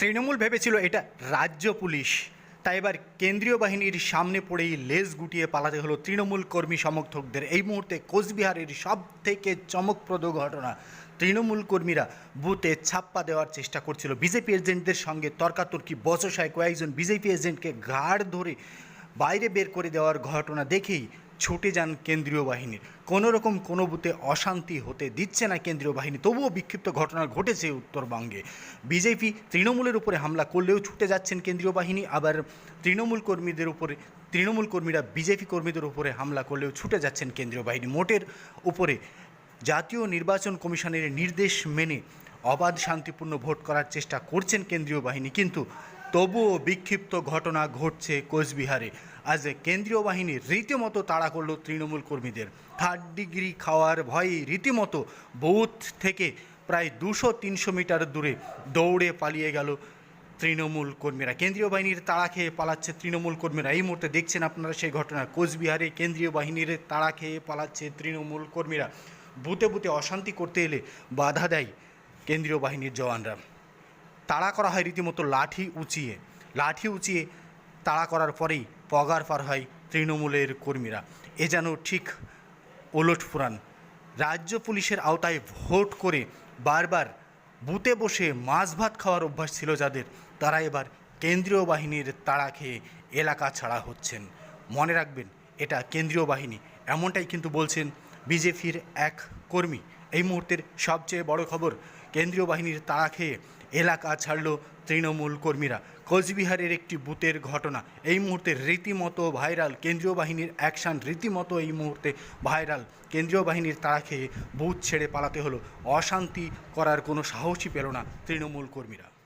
তৃণমূল ভেবেছিল এটা রাজ্য পুলিশ। তাই এবার কেন্দ্রীয় বাহিনীর সামনে পড়েই লেজ গুটিয়ে পালাতে হলো তৃণমূল কর্মী সমর্থকদের। এই মুহূর্তে কোচবিহারের সব থেকে চমকপ্রদ ঘটনা, তৃণমূল কর্মীরা বুথে ছাপ্পা দেওয়ার চেষ্টা করছিল। বিজেপি এজেন্টদের সঙ্গে তর্কাতর্কি, বচসায় কয়েকজন বিজেপি এজেন্টকে ঘাড় ধরে বাইরে বের করে দেওয়ার ঘটনা দেখেই ছুটে যান কেন্দ্রীয় বাহিনীর কোনো রকম কোনো বুথে অশান্তি হতে দিচ্ছে না কেন্দ্রীয় বাহিনী, তবুও বিক্ষিপ্ত ঘটনা ঘটেছে উত্তরবঙ্গে। বিজেপি তৃণমূলের উপরে হামলা করলেও ছুটে যাচ্ছেন কেন্দ্রীয় বাহিনী, আবার তৃণমূল কর্মীদের উপরে, তৃণমূল কর্মীরা বিজেপি কর্মীদের উপরে হামলা করলেও ছুটে যাচ্ছেন কেন্দ্রীয় বাহিনী। মোটের উপরে জাতীয় নির্বাচন কমিশনের নির্দেশ মেনে অবাধ শান্তিপূর্ণ ভোট করার চেষ্টা করছেন কেন্দ্রীয় বাহিনী, কিন্তু তবুও বিক্ষিপ্ত ঘটনা ঘটছে কোচবিহারে। আজ কেন্দ্রীয় বাহিনী রীতিমতো তাড়া করল তৃণমূল কর্মীদের। থার্ড ডিগ্রি খাওয়ার ভয়ে রীতিমতো বুথ থেকে প্রায় দুশো তিনশো মিটার দূরে দৌড়ে পালিয়ে গেল তৃণমূল কর্মীরা। কেন্দ্রীয় বাহিনীর তাড়া খেয়ে পালাচ্ছে তৃণমূল কর্মীরা। এই মুহূর্তে দেখছেন আপনারা সেই ঘটনা। কোচবিহারে কেন্দ্রীয় বাহিনীর তাড়া খেয়ে পালাচ্ছে তৃণমূল কর্মীরা। বুথে বুথে অশান্তি করতে এলে বাধা দেয় কেন্দ্রীয় বাহিনীর জওয়ানরা। তাড়া করা হয় রীতিমতো লাঠি উঁচিয়ে লাঠি উঁচিয়ে তাড়া করার পরেই পগার পার হয় তৃণমূলের কর্মীরা। এ যেন ঠিক ওলট ফুরান রাজ্য পুলিশের আওতায় ভোট করে বারবার বুতে বসে মাছ ভাত খাওয়ার অভ্যাস ছিল যাদের, তারা এবার কেন্দ্রীয় বাহিনীর তাড়া খেয়ে এলাকা ছাড়া হচ্ছেন। মনে রাখবেন, এটা কেন্দ্রীয় বাহিনী, এমনটাই কিন্তু বলছেন বিজেপির এক কর্মী। এই মুহূর্তের সবচেয়ে বড় খবর কেন্দ্রীয় বাহিনীর তাড়া খেয়ে এলাকা ছাড়ল তৃণমূল কর্মীরা। কোচবিহারের একটি বুথের ঘটনা। এই মুহূর্তে রীতিমতো ভাইরাল কেন্দ্রীয় বাহিনীর অ্যাকশান, রীতিমতো এই মুহূর্তে ভাইরাল। কেন্দ্রীয় বাহিনীর তাড়া খেয়ে বুথ ছেড়ে পালাতে হলো। অশান্তি করার কোনো সাহসই পেল না তৃণমূল কর্মীরা।